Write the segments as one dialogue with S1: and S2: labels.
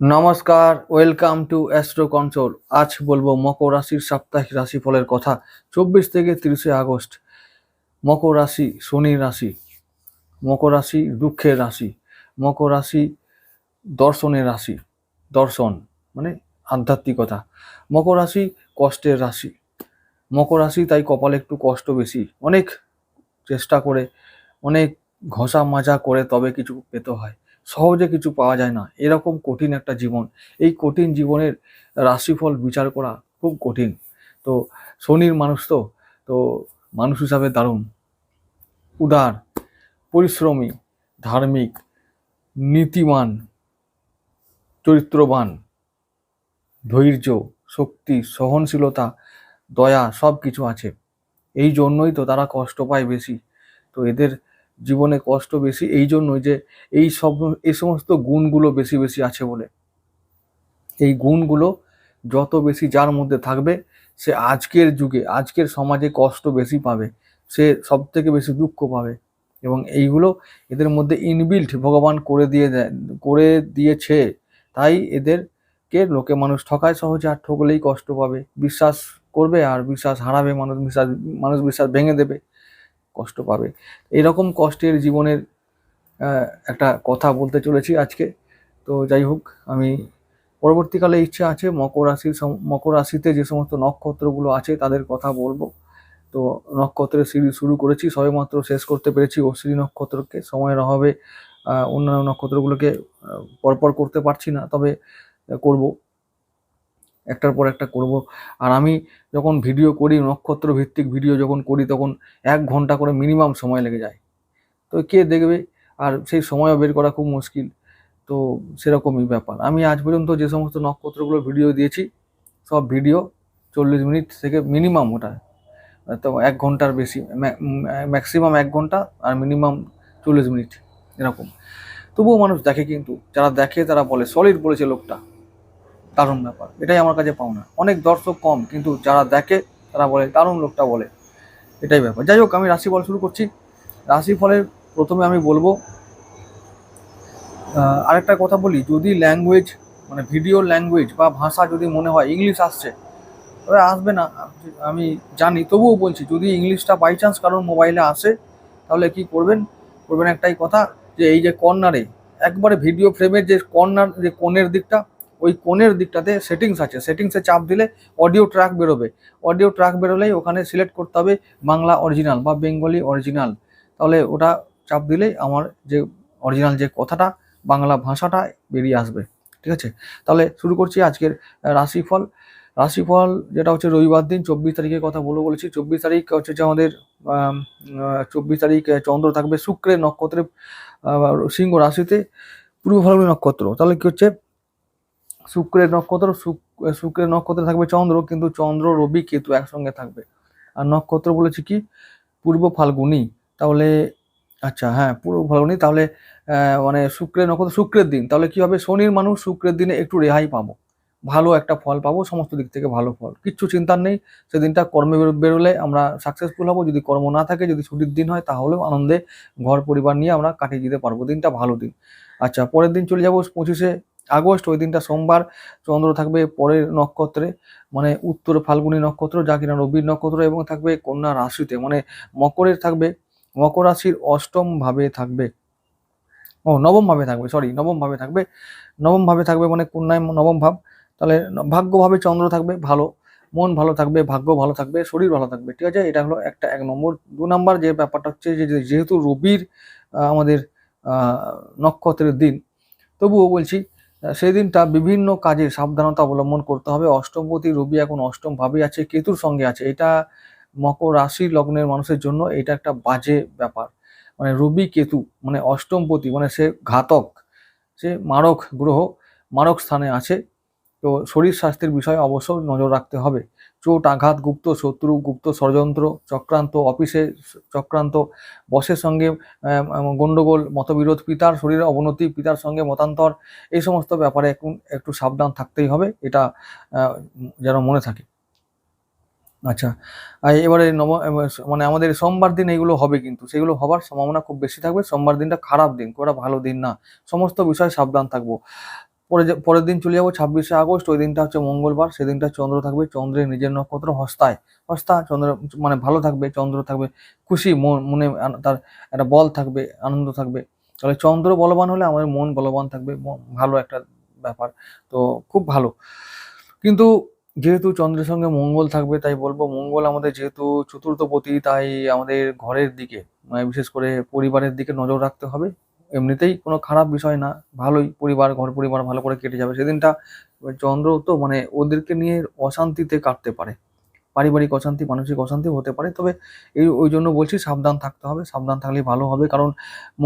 S1: নমস্কার, welcome to astro control আজ বলব মকর রাশির সাপ্তাহিক রাশিফলের কথা, চব্বিশ থেকে তিরিশে আগস্ট। মকর রাশি শনির রাশি, মকর রাশি দুঃখের রাশি, মকর রাশি দর্শনের রাশি, দর্শন মানে আধ্যাত্মিকতা, মকর রাশি কষ্টের রাশি। মকর রাশি তাই কপালে একটু কষ্ট বেশি, অনেক চেষ্টা করে, অনেক ঘষা মাজা করে তবে কিছু পেতে হয়। সহজে কিছু পাওয়া যায় না। এরকম কঠিন একটা জীবন। এই কঠিন জীবনের রাশিফল বিচার করা খুব কঠিন। তো শনির মানুষ তো তো মানুষ হিসাবে দারুণ। উদার, পরিশ্রমী, ধার্মিক, নীতিমান, চরিত্রবান, ধৈর্য, শক্তি, সহনশীলতা, দয়া সব কিছু আছে। এই জন্যই তো তারা কষ্ট পায় বেশি। তো এদের জীবনে কষ্ট বেশি এই জন্যই যে এই সব, এই সমস্ত গুণগুলো বেশি বেশি আছে বলে। এই গুণগুলো যত বেশি যার মধ্যে থাকবে, সে আজকের যুগে, আজকের সমাজে কষ্ট বেশি পাবে, সে সব থেকে বেশি দুঃখ পাবে এবং এইগুলো এদের মধ্যে ইনবিল্ট ভগবান করে দিয়ে দেয় করে দিয়েছে। তাই এদেরকে লোকে মানুষ ঠকায় সহজে আর ঠকলেই কষ্ট পাবে। বিশ্বাস করবে আর বিশ্বাস হারাবে, মানুষ, বিশ্বাস মানুষ বিশ্বাস ভেঙে দেবে। কষ্ট পাবে। এরকম কষ্টের জীবনের একটা কথা বলতে চলেছি আজকে। তো যাই হোক, আমি পরবর্তীকালে ইচ্ছে আছে মকর রাশির মকর রাশিতে যে সমস্ত নক্ষত্রগুলো আছে তাদের কথা বলব। তো নক্ষত্রের সিরিজ শুরু করেছি, সবেমাত্র শেষ করতে পেরেছি অশ্বিনী নক্ষত্রকে। সময়ের অভাবে অন্যান্য নক্ষত্রগুলোকে পরপর করতে পারছি না, তবে করব। একটার পর একটা করব। আর আমি যখন ভিডিও করি নক্ষত্র ভিত্তিক ভিডিও যখন করি, তখন এক ঘণ্টা করে মিনিমাম সময় লেগে যায়। তো কে দেখবে? আর সেই সময়ও বের করা খুব মুশকিল। তো সেরকমই ব্যাপার। আমি আজ পর্যন্ত যে সমস্ত নক্ষত্রগুলো ভিডিও দিয়েছি, সব ভিডিও চল্লিশ মিনিট থেকে মিনিমাম ওটা। তো এক ঘণ্টার বেশি ম্যাক্সিমাম এক ঘণ্টা আর মিনিমাম চল্লিশ মিনিট এরকম। তবুও মানুষ দেখে কিন্তু, যারা দেখে তারা বলে সলিড বলেছে লোকটা। দারুণ ব্যাপার। এটাই আমার কাছে পাওনা। অনেক দর্শক কম, কিন্তু যারা দেখে তারা বলে, দারুণ লোকটা বলে। এটাই ব্যাপার। যাই হোক, আমি রাশিফল শুরু করছি। রাশিফলের প্রথমে আমি বলব আরেকটা কথা বলি। যদি ল্যাঙ্গুয়েজ মানে ভিডিও ল্যাঙ্গুয়েজ বা ভাষা যদি মনে হয় ইংলিশ আসছে, তবে আসবে না। আমি জানি, তবুও বলছি, যদি ইংলিশটা বাই চান্স কারোর মোবাইলে আসে, তাহলে কি করবেন? করবেন একটাই কথা, যে এই যে কর্নারে একবারে ভিডিও ফ্রেমের যে কর্নার যে কোণের দিকটা ওই কোণের দিকটাতে সেটিংস আছে। সেটিংসে চাপ দিলে অডিও ট্র্যাক বেরোবে। অডিও ট্র্যাক বেরোলেই ওখানে সিলেক্ট করতে হবে বাংলা অরিজিনাল বা বেঙ্গলি অরিজিনাল তাহলে ওটা চাপ দিলেই আমার যে অরিজিনাল যে কথাটা, বাংলা ভাষাটা বেরিয়ে আসবে। ঠিক আছে? তাহলে শুরু করছি আজকের রাশিফল। রাশিফল যেটা হচ্ছে রবিবার দিন, চব্বিশ তারিখের কথা বলে বলেছি। চব্বিশ তারিখ হচ্ছে যে আমাদের চব্বিশ তারিখ চন্দ্র থাকবে শুক্রের নক্ষত্রে সিংহ রাশিতে। পূর্ব ফাল্গুনী নক্ষত্র। তাহলে কী হচ্ছে? শুক্রের নক্ষত্র শুক- শুক্রের নক্ষত্রে থাকবে চন্দ্র, কিন্তু চন্দ্র রবি কেতু একসঙ্গে থাকবে। আর নক্ষত্র বলেছি কি? পূর্ব ফাল্গুনি। তাহলে আচ্ছা হ্যাঁ পূর্ব ফাল্গুনি, তাহলে মানে শুক্রের নক্ষত্র, শুক্রের দিন। তাহলে কি হবে? শনির মানুষ শুক্রের দিনে একটু রেহাই পাবো। ভালো একটা ফল পাবো, সমস্ত দিক থেকে ভালো ফল। কিচ্ছু চিন্তার নেই, সেদিনটা কর্মে বেরো- বেরোলে আমরা সাকসেসফুল হব। যদি কর্ম না থাকে, যদি ছুটির দিন হয়, তাহলেও আনন্দে ঘর পরিবার নিয়ে আমরা কাটিয়ে দিতে পারব। দিনটা ভালো দিন। আচ্ছা পরের দিন চলে যাব পঁচিশে আগস্ট, ওই দিনটা সোমবার চন্দ্র থাকবে পরের নক্ষত্রে মানে উত্তর ফাল্গুনী নক্ষত্র যা কিনা রবির নক্ষত্র এবং থাকবে কন্যা রাশিতে মানে মকরের থাকবে, মকর রাশির অষ্টম ভাবে থাকবে। ও, নবম ভাবে থাকবে সরি নবম ভাবে থাকবে। নবম ভাবে থাকবে মানে কন্যায় নবম ভাব, তাহলে ভাগ্যভাবে চন্দ্র থাকবে, ভালো। মন ভালো থাকবে, ভাগ্য ভালো থাকবে, শরীর ভালো থাকবে, ঠিক আছে? এটা হলো একটা এক নম্বর। দু নম্বর যে ব্যাপারটা হচ্ছে যে যেহেতু রবির আমাদের নক্ষত্রের দিন, তবুও বলছি সেই দিনটা বিভিন্ন কাজে সাবধানতা অবলম্বন করতে হবে। অষ্টমপতি রবি এখন অষ্টম ভাবে আছে, কেতুর সঙ্গে আছে। এটা মকর রাশি লগ্নের মানুষের জন্য এটা একটা বাজে ব্যাপার। মানে রবি কেতু মানে অষ্টমপতি মানে সে ঘাতক, সে মারক গ্রহ, মারক স্থানে আছে। তো শরীর স্বাস্থ্যের বিষয়ে অবশ্য নজর রাখতে হবে। চোট, আঘাত, গুপ্ত শত্রু, গুপ্ত ষড়যন্ত্র, চক্রান্ত, অফিসে চক্রান্ত, বসের সঙ্গে গণ্ডগোল মতবিরোধ, পিতার শরীরে অবনতি, পিতার সঙ্গে মতান্তর, এই সমস্ত ব্যাপারে এখন একটু সাবধান থাকতেই হবে, এটা যেন মনে থাকে। আচ্ছা এবারে নব মানে আমাদের সোমবার দিন এইগুলো হবে কিন্তু, সেগুলো হবার সম্ভাবনা খুব বেশি থাকবে, সোমবার দিনটা খারাপ দিন, খুব ভালো দিন না, সমস্ত বিষয়ে সাবধান থাকব। পরে পরের দিন চলে যাব ছাব্বিশে আগস্ট, ওই দিনটা হচ্ছে মঙ্গলবার, সেদিনটা চন্দ্র থাকবে, চন্দ্রের নিজের নক্ষত্র হস্তায়। হস্তা চন্দ্র মানে ভালো থাকবে, চন্দ্র থাকবে খুশি, মন মনে তার একটা বল থাকবে, আনন্দ থাকবে। তাহলে চন্দ্র বলবান হলে আমাদের মন বলবান থাকবে ভালো একটা ব্যাপার, তো খুব ভালো। কিন্তু যেহেতু চন্দ্রের সঙ্গে মঙ্গল থাকবে, তাই বলব মঙ্গল আমাদের যেহেতু চতুর্থপতি তাই আমাদের ঘরের দিকে মানে বিশেষ করে পরিবারের দিকে নজর রাখতে হবে। এমনিতেই কোনো খারাপ বিষয় না, ভালোই পরিবার, ঘর পরিবার ভালো করে কেটে যাবে। সেদিনটা চন্দ্র তো মানে ওদেরকে নিয়ে অশান্তিতে কাটতে পারে। পারিবারিক অশান্তি, মানসিক অশান্তি হতে পারে। তবে এই, ওই জন্য বলছি সাবধান থাকতে হবে, সাবধান থাকলেই ভালো হবে। কারণ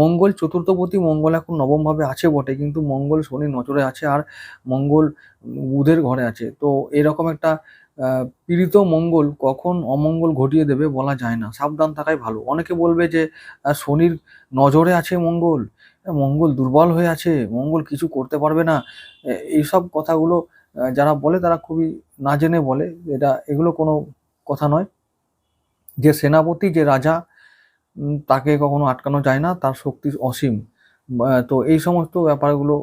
S1: মঙ্গল চতুর্থপতি মঙ্গল এখন নবমভাবে আছে বটে, কিন্তু মঙ্গল শনি নজরে আছে আর মঙ্গল বুধের ঘরে আছে। তো এরকম একটা পীড়িত মঙ্গল কখন অমঙ্গল ঘটিয়ে দেবে বলা যায় না। সাবধান থাকাই ভালো। অনেকে বলবে যে শনির নজরে আছে মঙ্গল। মঙ্গল দুর্বল হয়ে আছে, মঙ্গল কিছু করতে পারবে না। এইসব কথাগুলো যারা বলে তারা খুবই না জেনে বলে। এটা, এগুলো কোনো কথা নয়। যে সেনাপতি, যে রাজা তাকে কখনো আটকানো যায় না। তার শক্তি অসীম। তো এই সমস্ত ব্যাপারগুলো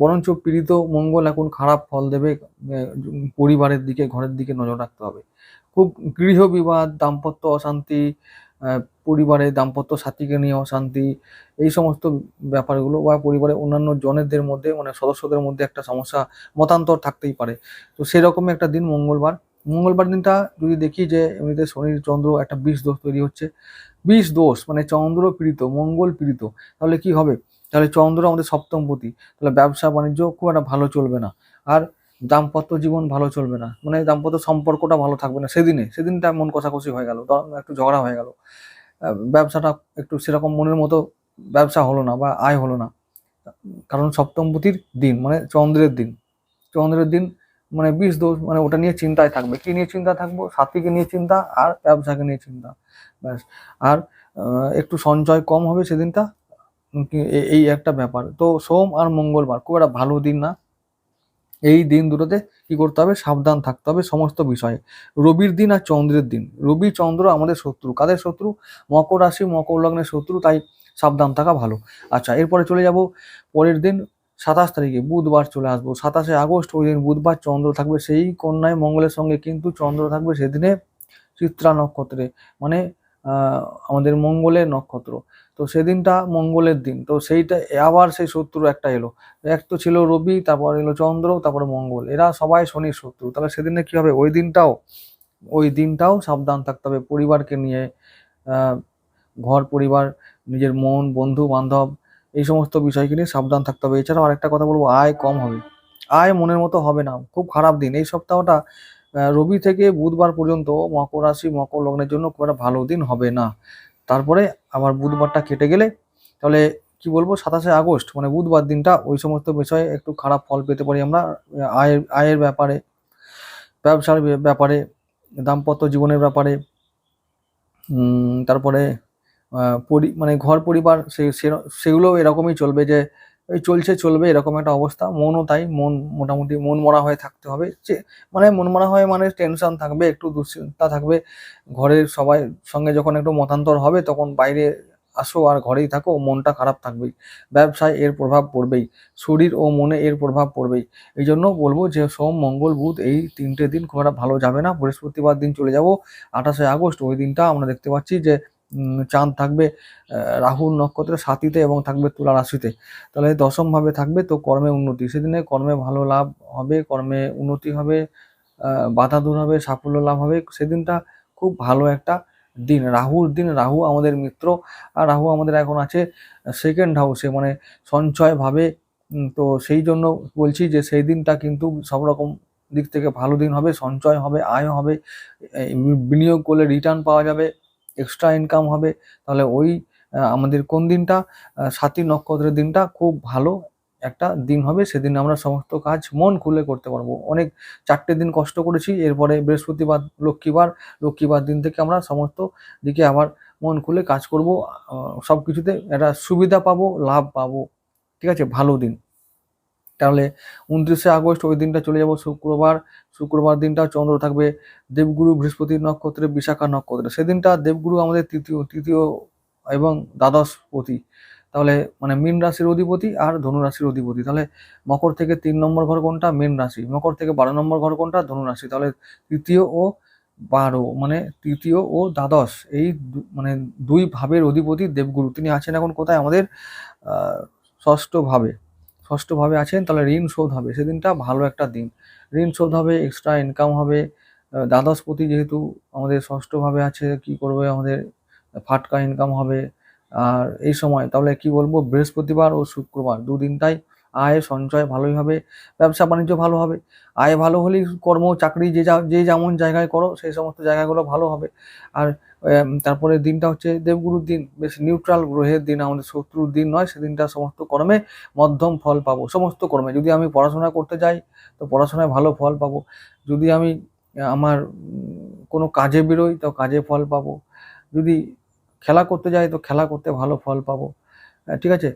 S1: বরঞ্চ পীড়িত মঙ্গল এখন খারাপ ফল দেবে পরিবারের দিকে, ঘরের দিকে নজর রাখতে হবে। খুব গৃহ বিবাদ, দাম্পত্য অশান্তি পরিবারে দাম্পত্য সাথীকে নিয়ে অশান্তি, এই সমস্ত ব্যাপারগুলো বা পরিবারে অন্যান্য জনেদের মধ্যে মানে সদস্যদের মধ্যে একটা সমস্যা মতান্তর থাকতেই পারে। তো সেরকমই একটা দিন মঙ্গলবার। মঙ্গলবার দিনটা যদি দেখি যে, এমনিতে শনির চন্দ্র একটা বিষ দোষ তৈরি হচ্ছে। বিষ দোষ মানে চন্দ্র পীড়িত, মঙ্গল পীড়িত, তাহলে কি হবে? তাহলে চন্দ্র আমাদের সপ্তমপতি তাহলে ব্যবসা বাণিজ্য খুব একটা ভালো চলবে না। আর দাম্পত্য জীবন ভালো চলবে না। মানে দাম্পত্য সম্পর্কটা ভালো থাকবে না। সেদিনে, সেদিনটা মন কষাকষি হয়ে গেল। একটু ঝগড়া হয়ে গেল। ব্যবসাটা একটু সেরকম মনের মতো ব্যবসা হলো না বা আয় হলো না। কারণ সপ্তমপতির দিন মানে চন্দ্রের দিন। চন্দ্রের দিন মানে বিষ দোষ মানে ওটা নিয়ে চিন্তায় থাকবে। কি নিয়ে চিন্তা থাকব? সাথীকে নিয়ে চিন্তা আর ব্যবসাকে নিয়ে চিন্তা। ব্যাস। আর একটু সঞ্চয় কম হবে সেদিনটা। এই একটা ব্যাপার। তো সোম আর মঙ্গলবার, খুব একটা ভালো দিন না। এই দিন দুটোতে কি করতে হবে? সাবধান থাকতে হবে সমস্ত বিষয়ে। রবির দিন আর চন্দ্রের দিন। রবি, চন্দ্র আমাদের শত্রু। কাদের শত্রু? মকর রাশি, মকর লগ্নের শত্রু, তাই সাবধান থাকা ভালো। আচ্ছা এরপরে চলে যাব পরের দিন, সাতাশ তারিখে বুধবার চলে আসব। সাতাশে আগস্ট, ওই দিন বুধবার চন্দ্র থাকবে। সেই কন্যায় মঙ্গলের সঙ্গে কিন্তু চন্দ্র থাকবে সেদিনে চিত্রা নক্ষত্রে। মানে আমাদের মঙ্গলের নক্ষত্র। তো সেদিনটা মঙ্গলের দিন। তো সেইটা, আবার সেই শত্রু একটা এলো। এক তো ছিল রবি, তারপর এলো চন্দ্র, তারপর মঙ্গল। এরা সবাই শনির শত্রু। তাহলে সেদিনে কি হবে? ওই দিনটাও ওই দিনটাও সাবধান থাকতে হবে। পরিবারকে নিয়ে ঘর, পরিবার, নিজের মন, বন্ধু, বান্ধব, এই সমস্ত বিষয়কে নিয়ে সাবধান থাকতে হবে। এছাড়াও আরেকটা কথা বলব, আয় কম হবে। আয় মনের মতো হবে না। খুব খারাপ দিন। এই সপ্তাহটা রবি থেকে বুধবার পর্যন্ত মকর রাশি, মকর লগ্নের জন্য খুব একটা ভালো দিন হবে না। তারপরে আবার বুধবারটা কেটে গেলে তাহলে কি বলব, সাতাশে আগস্ট মানে বুধবার দিনটা ওই সমস্ত বিষয়ে একটু খারাপ ফল পেতে পারি আমরা, আয়ের আয়ের ব্যাপারে, ব্যবসার ব্যাপারে, দাম্পত্য জীবনের ব্যাপারে তারপরে পরি মানে ঘর, পরিবার সে, সে- সেগুলো এরকমই চলবে যে এই চলছে, চলবে, এরকম একটা অবস্থা। মনও তাই, মন মোটামুটি, মন মরা হয়ে থাকতে হবে। যে মানে মন মরা হয়ে মানে টেনশন থাকবে, একটু দুশ্চিন্তা থাকবে। ঘরের সবাই সঙ্গে যখন একটু মতান্তর হবে, তখন বাইরে আসো আর ঘরেই থাকো, মনটা খারাপ থাকবেই। ব্যবসায় এর প্রভাব পড়বেই, শরীর ও মনে এর প্রভাব পড়বেই। এই জন্য বলব যে, সোম, মঙ্গল, বুধ এই তিনটে দিন খুব একটা ভালো যাবে না। বৃহস্পতিবার দিন চলে যাব, আঠাশে আগস্ট। ওই দিনটা আমরা দেখতে পাচ্ছি যে চাঁদ থাকবে রাহুর নক্ষত্রের সাথীতে এবং থাকবে তুলা রাশিতে। তাহলে দশম ভাবে থাকবে তো কর্মে উন্নতি। সেদিনে কর্মে ভালো লাভ হবে, কর্মে উন্নতি হবে বাধা দূর হবে, সাফল্য লাভ হবে। সেদিনটা খুব ভালো একটা দিন, রাহুর দিন। রাহু আমাদের মিত্র, আর রাহু আমাদের এখন আছে সেকেন্ড হাউসে মানে সঞ্চয় ভাবে তো সেই জন্য বলছি যে সেই দিনটা কিন্তু সব রকম দিক থেকে ভালো দিন হবে, সঞ্চয় হবে, আয় হবে। বিনিয়োগ করলে রিটার্ন পাওয়া যাবে। এক্সট্রা ইনকাম হবে তাহলে ওই আমাদের কোন দিনটা? আহ, সাতী নক্ষত্রের দিনটা খুব ভালো একটা দিন হবে সেদিন আমরা সমস্ত কাজ মন খুলে করতে পারব। অনেক চারটে দিন কষ্ট করেছি এরপরে বৃহস্পতিবার লক্ষ্মীবার লক্ষ্মীবার দিন থেকে আমরা সমস্ত দিকে আবার মন খুলে কাজ করব সব কিছুতে একটা সুবিধা পাবো লাভ পাবো। ঠিক আছে? ভালো দিন। তাহলে উনত্রিশে আগস্ট ওই দিনটা চলে যাব শুক্রবার। শুক্রবার দিনটা চন্দ্র থাকবে দেবগুরু বৃহস্পতির নক্ষত্রে বিশাখা নক্ষত্রে। সেদিনটা দেবগুরু আমাদের তৃতীয় তৃতীয় এবং দ্বাদশ পতি। তাহলে মানে মীন রাশির অধিপতি আর ধনু রাশির অধিপতি। তাহলে মকর থেকে তিন নম্বর ঘর কোনটা? মীন রাশি। মকর থেকে বারো নম্বর ঘর কোনটা? ধনু রাশি তাহলে তৃতীয় ও বারো মানে তৃতীয় ও দ্বাদশ এই মানে দুই ভাবের অধিপতি দেবগুরু। তিনি আছেন এখন কোথায়? আমাদের আহ, ষষ্ঠ ভাবে আছেন, তাহলে ঋণ শোধ হবে। সেদিনটা ভালো একটা দিন। ঋণ শোধ হবে এক্সট্রা ইনকাম হবে। দ্বাদশ দ্বাদশপতি যেহেতু আমাদের ষষ্ঠভাবে আছে, কি করবে? আমাদের ফাটকা ইনকাম হবে। আর এই সময়, তাহলে কি বলব? বৃহস্পতিবার ও শুক্রবার, দুদিনটাই আয় সঞ্চয় ভালোই হবে, ব্যবসা বাণিজ্য ভালো হবে। আয় ভালো হলেই কর্ম, চাকরি যে যা, যে যেমন জায়গায় করো, সেই সমস্ত জায়গাগুলো ভালো হবে। আর তারপরে দিনটা হচ্ছে দেবগুরুর দিন, বেশ নিউট্রাল গ্রহের দিন, আমাদের শত্রুর দিন নয়, সেদিনটা সমস্ত কর্মে মধ্যম ফল পাবো, সমস্ত কর্মে। যদি আমি পড়াশোনা করতে যাই, তো পড়াশোনায় ভালো ফল পাবো। যদি আমি আমার কোনো কাজে বেরোই, তো কাজে ফল পাবো। যদি খেলা করতে যাই, তো খেলা করতে ভালো ফল পাবো। ঠিক আছে?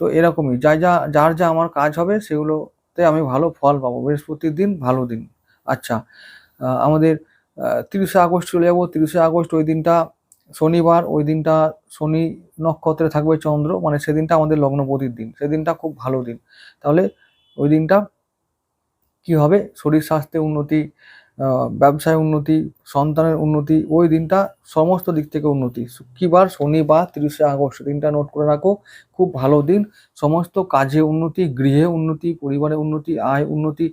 S1: তো এরকমই, যা যা, যার যা আমার কাজ হবে, সেগুলোতে আমি ভালো ফল পাবো। বৃহস্পতির দিন ভালো দিন। আচ্ছা আমাদের তিরিশে আগস্ট চলে যাব। তিরিশে আগস্ট ওই দিনটা শনিবার, ওই দিনটা শনি নক্ষত্রে থাকবে চন্দ্র। মানে সেদিনটা আমাদের লগ্নপতির দিন। সেদিনটা খুব ভালো দিন। তাহলে ওই দিনটা কি হবে? শরীর স্বাস্থ্যে উন্নতি ব্যবসায় উন্নতি সন্তানের উন্নতি ওই দিনটা সমস্ত দিক থেকে উন্নতি। কি বার শনিবার তিরিশে আগস্ট দিনটা নোট করে রাখো। খুব ভালো দিন। সমস্ত কাজে উন্নতি গৃহে উন্নতি পরিবারে উন্নতি আয় উন্নতি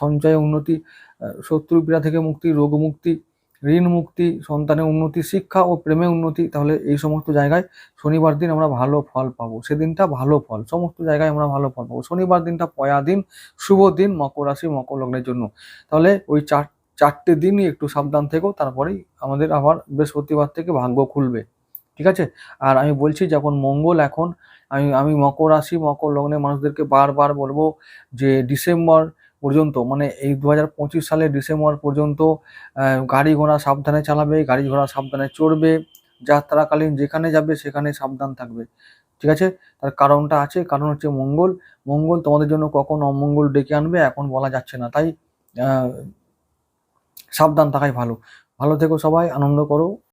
S1: সঞ্চয়ে উন্নতি আহ, শত্রু পীড়া থেকে মুক্তি রোগ মুক্তি ঋণ মুক্তি সন্তানের উন্নতি শিক্ষা ও প্রেমে উন্নতি তাহলে এই সমস্ত জায়গায় শনিবার দিন আমরা ভালো ফল পাবো। সেদিনটা ভালো ফল। সমস্ত জায়গায় আমরা ভালো ফল পাবো। শনিবার দিনটা পয়া দিন শুভ দিন মকর রাশি মকর লগ্নের জন্য। তাহলে ওই চার চারটে দিনই একটু সাবধান থেকো, তারপরেই আমাদের আবার বৃহস্পতিবার থেকে ভাগ্য খুলবে। ঠিক আছে? আর আমি বলছি যখন মঙ্গল এখন, আমি আমি মকর রাশি, মকর লগ্নে মানুষদেরকে বারবার বলব যে ডিসেম্বর পর্যন্ত মানে এই দু হাজার সালের ডিসেম্বর পর্যন্ত গাড়ি ঘোড়া সাবধানে চালাবে, গাড়ি ঘোড়া সাবধানে চড়বে, যাত্রাকালীন যেখানে যাবে সেখানে সাবধান থাকবে। ঠিক আছে? তার কারণটা আছে, কারণ হচ্ছে মঙ্গল। মঙ্গল তোমাদের জন্য কখন অমঙ্গল ডেকে আনবে এখন বলা যাচ্ছে না। তাই সাবধান থাকাই ভালো। ভালো থেকো সবাই আনন্দ করো।